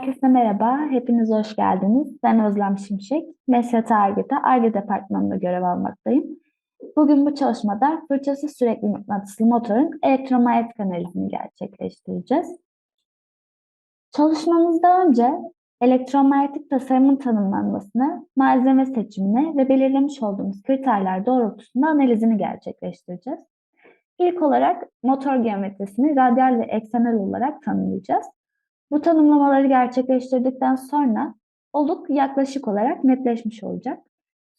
Herkese merhaba, hepiniz hoş geldiniz. Ben Özlem Şimşek, Mesret Arge'de Arge Departmanı'nda görev almaktayım. Bugün bu çalışmada fırçası sürekli mıknatıslı motorun elektromanyetik analizini gerçekleştireceğiz. Çalışmamızda önce elektromanyetik tasarımın tanımlanmasını, malzeme seçimine ve belirlemiş olduğumuz kriterler doğrultusunda analizini gerçekleştireceğiz. İlk olarak motor geometrisini radyal ve eksenel olarak tanımlayacağız. Bu tanımlamaları gerçekleştirdikten sonra oluk yaklaşık olarak netleşmiş olacak.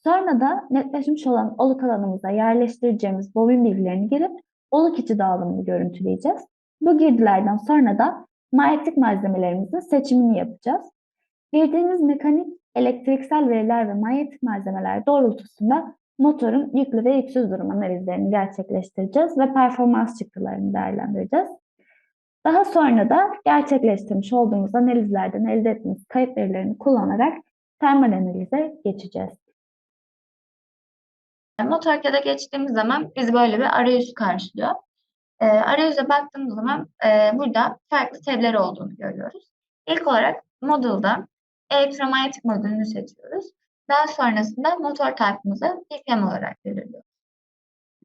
Sonra da netleşmiş olan oluk alanımıza yerleştireceğimiz bobin bilgilerini girip oluk içi dağılımını görüntüleyeceğiz. Bu girdilerden sonra da manyetik malzemelerimizin seçimini yapacağız. Girdiğimiz mekanik, elektriksel veriler ve manyetik malzemeler doğrultusunda motorun yüklü ve yüksüz durum analizlerini gerçekleştireceğiz ve performans çıktılarını değerlendireceğiz. Daha sonra da gerçekleştirmiş olduğumuz analizlerden elde ettiğimiz kayıt verilerini kullanarak termal analize geçeceğiz. Motorcad'a geçtiğimiz zaman bizi böyle bir arayüz karşılıyor. E, arayüze baktığımız zaman e, burada farklı tabler olduğunu görüyoruz. İlk olarak Model'da elektromanyetik modülünü seçiyoruz. Daha sonrasında motor type'ımızı BPM olarak belirliyoruz.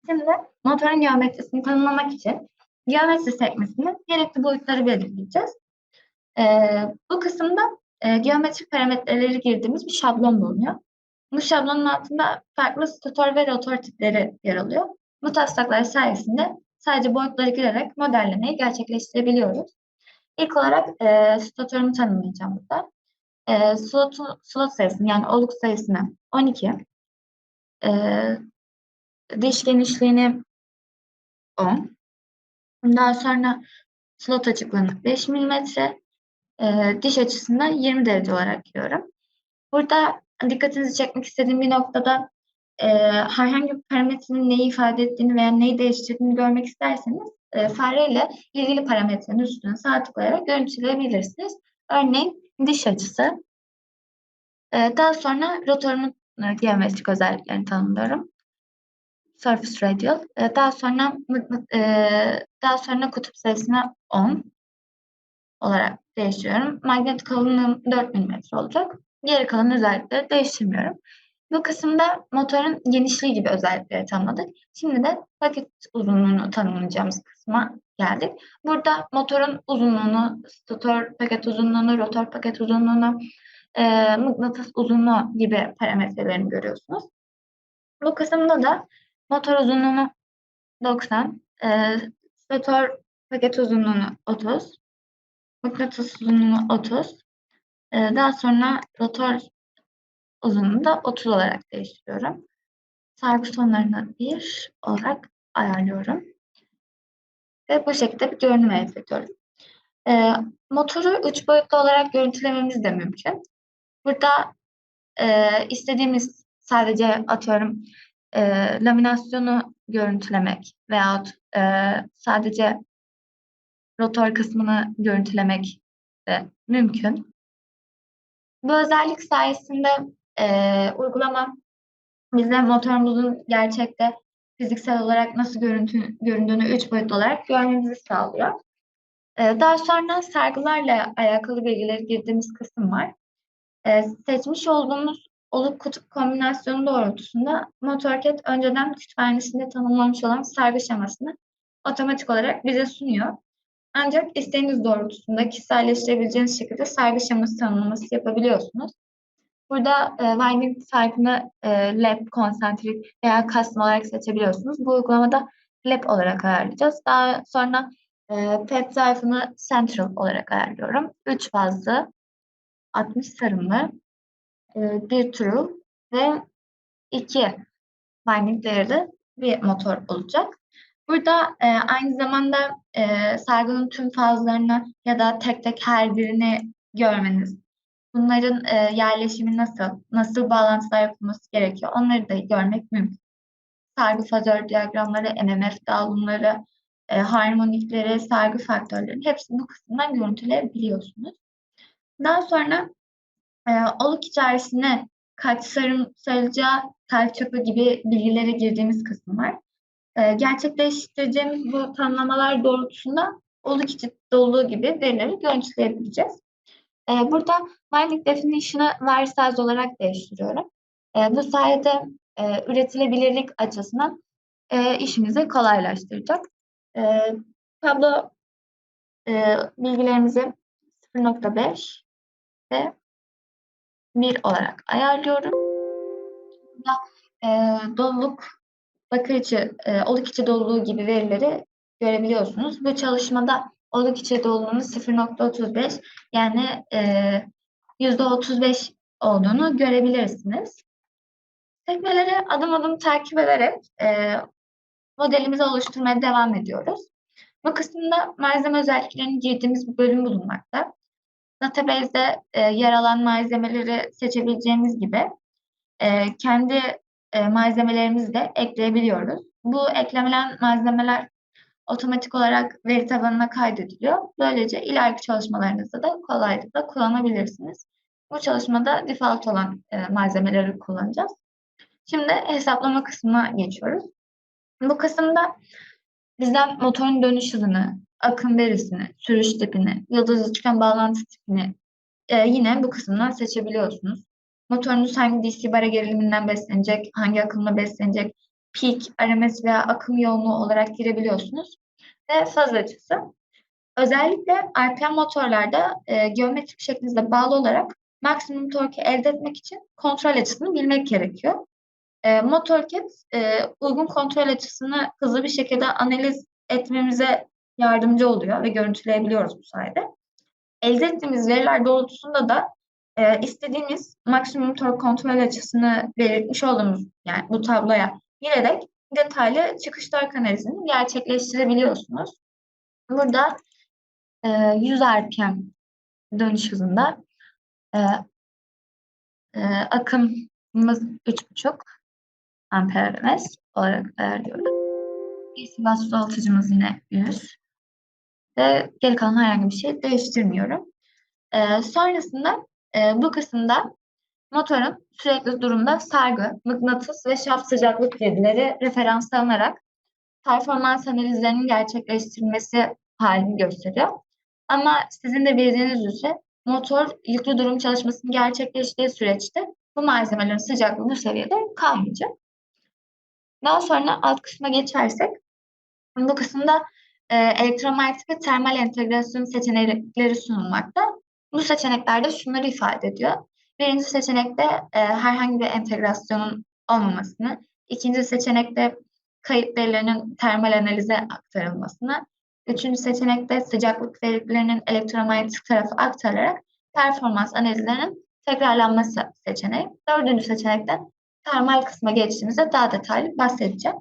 Şimdi motorun geometrisini tanımlamak için geometri sekmesinin gerekli boyutları belirleyeceğiz. Ee, bu kısımda e, geometrik parametreleri girdiğimiz bir şablon bulunuyor. Bu şablonun altında farklı stator ve rotor tipleri yer alıyor. Bu taslaklar sayesinde sadece boyutları girerek modellemeyi gerçekleştirebiliyoruz. İlk olarak e, statorumu tanımlayacağım burada. E, slot, slot sayısını yani oluk sayısını 12, e, diş genişliğini 10, daha sonra slot açıklığını 5 mm, e, diş açısını 20 derece olarak diyorum. Burada dikkatinizi çekmek istediğim bir noktada e, herhangi bir parametrenin neyi ifade ettiğini veya neyi değiştirdiğini görmek isterseniz e, fareyle ilgili parametrenin üstüne sağ tıklayarak görüntüleyebilirsiniz. Örneğin diş açısı. E, daha sonra rotorumun e, geometrik özelliklerini tanımlıyorum surface radial. E, daha sonra e, daha sonra kutup sayısına 10 olarak değiştiriyorum. Magnet kalınlığım 4 mm olacak. Geri kalan özellikleri değiştirmiyorum. Bu kısımda motorun genişliği gibi özellikleri tanımladık. Şimdi de paket uzunluğunu tanımlayacağımız kısma geldik. Burada motorun uzunluğunu, stator paket uzunluğunu, rotor paket uzunluğunu, e, mıknatıs uzunluğu gibi parametrelerini görüyorsunuz. Bu kısımda da Motor uzunluğunu 90, e, stator paket uzunluğunu 30, mıknatıs uzunluğunu 30, e, daha sonra rotor uzunluğunu da 30 olarak değiştiriyorum. Sargı sonlarını 1 olarak ayarlıyorum. Ve bu şekilde bir görünüm elde ediyorum. E, motoru 3 boyutlu olarak görüntülememiz de mümkün. Burada e, istediğimiz sadece atıyorum e, laminasyonu görüntülemek veyahut e, sadece rotor kısmını görüntülemek de mümkün. Bu özellik sayesinde e, uygulama bize motorumuzun gerçekte fiziksel olarak nasıl görüntü, göründüğünü üç boyutlu olarak görmemizi sağlıyor. E, daha sonra sargılarla alakalı bilgileri girdiğimiz kısım var. E, seçmiş olduğumuz oluk kutup kombinasyonu doğrultusunda MotorCAD önceden kütüphanesinde tanımlanmış olan sargı şemasını otomatik olarak bize sunuyor. Ancak isteğiniz doğrultusunda kişiselleştirebileceğiniz şekilde sargı şeması tanımlaması yapabiliyorsunuz. Burada e, winding type'ını e, lab, konsantrik veya custom olarak seçebiliyorsunuz. Bu uygulamada lab olarak ayarlayacağız. Daha sonra e, pet type'ını central olarak ayarlıyorum. 3 fazlı 60 sarımlı e, bir true ve iki binding değerli bir motor olacak. Burada e, aynı zamanda e, sargının tüm fazlarını ya da tek tek her birini görmeniz, bunların e, yerleşimi nasıl, nasıl bağlantılar yapılması gerekiyor onları da görmek mümkün. Sargı fazör diyagramları, MMF dağılımları, e, harmonikleri, sargı faktörleri hepsini bu kısımdan görüntüleyebiliyorsunuz. Daha sonra e, oluk içerisine kaçsarım sarılacağı tel çapı gibi bilgilere girdiğimiz kısım var. E, gerçekleştireceğimiz bu tanımlamalar doğrultusunda oluk içi dolu gibi verileri görüntüleyebileceğiz. Ee, burada binding definition'ı var size olarak değiştiriyorum. Ee, bu sayede e, üretilebilirlik açısından e, işimizi kolaylaştıracak. E, tablo e, bilgilerimizi 0.5 ve 1 olarak ayarlıyorum. Burada e, doluluk, bakır içi, e, oluk içi doluluğu gibi verileri görebiliyorsunuz. Bu çalışmada oluk içi doluluğunun 0.35 yani e, %35 olduğunu görebilirsiniz. Tekneleri adım adım takip ederek e, modelimizi oluşturmaya devam ediyoruz. Bu kısımda malzeme özelliklerini girdiğimiz bir bölüm bulunmakta. Database'de e, yer alan malzemeleri seçebileceğimiz gibi e, kendi e, malzemelerimizi de ekleyebiliyoruz. Bu eklemelen malzemeler otomatik olarak veri tabanına kaydediliyor. Böylece ileriki çalışmalarınızda da kolaylıkla kullanabilirsiniz. Bu çalışmada default olan e, malzemeleri kullanacağız. Şimdi hesaplama kısmına geçiyoruz. Bu kısımda bizden motorun dönüş hızını, akım verisini, sürüş tipini, yıldız üçgen bağlantı tipini e, yine bu kısımdan seçebiliyorsunuz. Motorunuz hangi DC bara geriliminden beslenecek, hangi akımla beslenecek, peak, RMS veya akım yoğunluğu olarak girebiliyorsunuz. Ve faz açısı. Özellikle RPM motorlarda e, geometrik şeklinizle bağlı olarak maksimum torku elde etmek için kontrol açısını bilmek gerekiyor. E, MotorCAD e, uygun kontrol açısını hızlı bir şekilde analiz etmemize yardımcı oluyor ve görüntüleyebiliyoruz bu sayede. Elde ettiğimiz veriler doğrultusunda da e, istediğimiz maksimum tork kontrol açısını belirtmiş olduğumuz yani bu tabloya girerek detaylı çıkış tork analizini gerçekleştirebiliyorsunuz. Burada e, 100 RPM dönüş hızında e, e, akımımız 3,5 amper olarak ayarlıyoruz. Bas voltajımız yine 100 ve geri kalan herhangi bir şey değiştirmiyorum. E, sonrasında e, bu kısımda motorun sürekli durumda sargı, mıknatıs ve şaft sıcaklık verileri referans alınarak performans analizlerinin gerçekleştirilmesi halini gösteriyor. Ama sizin de bildiğiniz üzere motor yüklü durum çalışmasının gerçekleştiği süreçte bu malzemelerin sıcaklığı bu seviyede kalmayacak. Daha sonra alt kısma geçersek bu kısımda e, elektromanyetik ve termal entegrasyon seçenekleri sunulmakta. Bu seçeneklerde şunları ifade ediyor. Birinci seçenekte e, herhangi bir entegrasyonun olmamasını, ikinci seçenekte kayıt verilerinin termal analize aktarılmasını, üçüncü seçenekte sıcaklık verilerinin elektromanyetik tarafa aktarılarak performans analizlerinin tekrarlanması seçeneği. Dördüncü seçenekte termal kısma geçtiğimizde daha detaylı bahsedeceğim.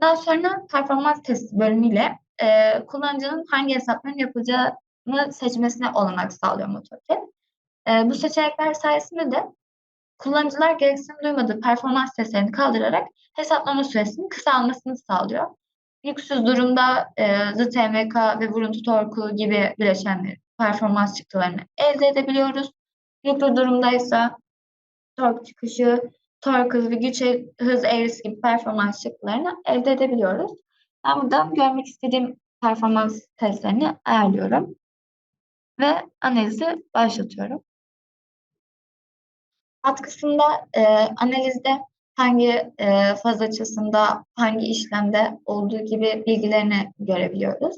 Daha sonra performans testi bölümüyle e, kullanıcının hangi hesapların yapılacağını seçmesine olanak sağlıyor MotoCAD. E, bu seçenekler sayesinde de kullanıcılar gereksinim duymadığı performans testlerini kaldırarak hesaplama süresinin kısalmasını sağlıyor. Yüksüz durumda e, zıt ve vuruntu torku gibi bileşenleri, performans çıktılarını elde edebiliyoruz. Yüklü durumdaysa tork çıkışı, tork hız ve güç hız eğrisi gibi performans çıktılarını elde edebiliyoruz. Ben buradan görmek istediğim performans testlerini ayarlıyorum ve analizi başlatıyorum. Alt kısımda e, analizde hangi e, faz açısında, hangi işlemde olduğu gibi bilgilerini görebiliyoruz.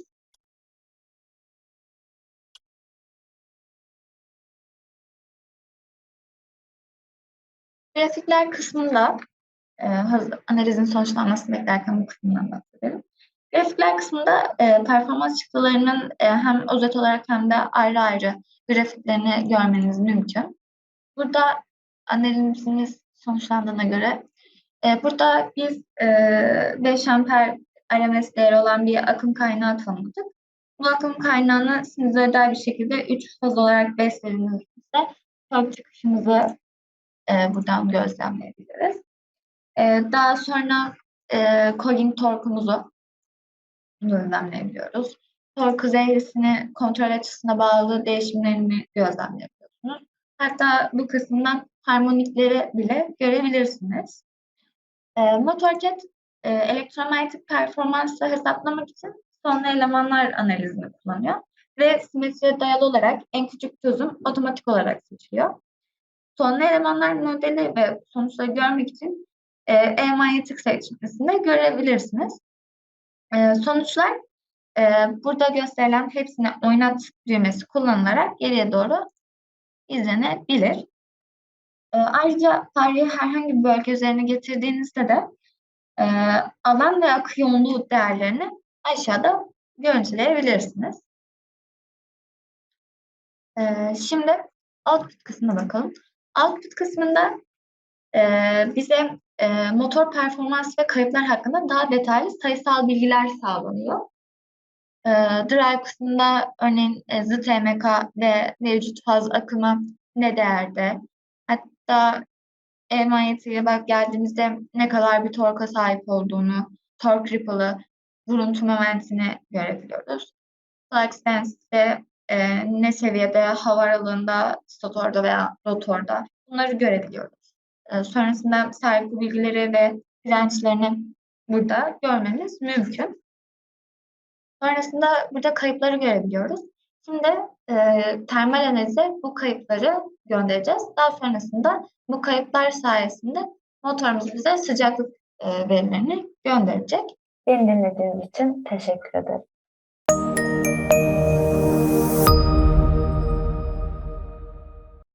Grafikler kısmında e, analizin sonuçlanmasını beklerken bu kısmından bahsedelim. Grafikler kısmında e, performans çıktılarının e, hem özet olarak hem de ayrı ayrı grafiklerini görmeniz mümkün. Burada analizimiz sonuçlandığına göre e, burada biz e, 5 amper RMS değeri olan bir akım kaynağı tanımladık. Bu akım kaynağını sinüzoidal bir şekilde 3 faz olarak beslediğimizde tork çıkışımızı e, buradan gözlemleyebiliriz. E, daha sonra e, Colling torkumuzu gözlemleyebiliyoruz. Tork hız eğrisini kontrol açısına bağlı değişimlerini gözlemleyebiliyorsunuz. Hatta bu kısımdan harmonikleri bile görebilirsiniz. E, MotorCAD e, elektromanyetik performansı hesaplamak için sonlu elemanlar analizini kullanıyor. ve simetriye dayalı olarak en küçük çözüm otomatik olarak seçiliyor. Sonlu elemanlar modeli ve sonuçları görmek için e, e-manyetik seçmesinde görebilirsiniz. E, sonuçlar e, burada gösterilen hepsini oynat düğmesi kullanılarak geriye doğru izlenebilir. E, ayrıca fareyi herhangi bir bölge üzerine getirdiğinizde de e, alan ve akı yoğunluğu değerlerini aşağıda görüntüleyebilirsiniz. E, şimdi output kısmına bakalım. Output kısmında e, bize e, motor performans ve kayıplar hakkında daha detaylı sayısal bilgiler sağlanıyor. E, drive kısmında örneğin e, zıt ve mevcut faz akımı ne değerde, hatta e-manyetiğe bak geldiğimizde ne kadar bir torka sahip olduğunu, torque ripple'ı, vuruntu momentini görebiliyoruz. Flux density'de e, ne seviyede, hava aralığında, statorda veya rotorda bunları görebiliyoruz. E, sonrasında sahip bilgileri ve dirençlerini burada görmemiz mümkün. Sonrasında burada kayıpları görebiliyoruz. Şimdi e, termal analize bu kayıpları göndereceğiz. Daha sonrasında bu kayıplar sayesinde motorumuz bize sıcaklık e, verilerini gönderecek. Beni dinlediğiniz için teşekkür ederim.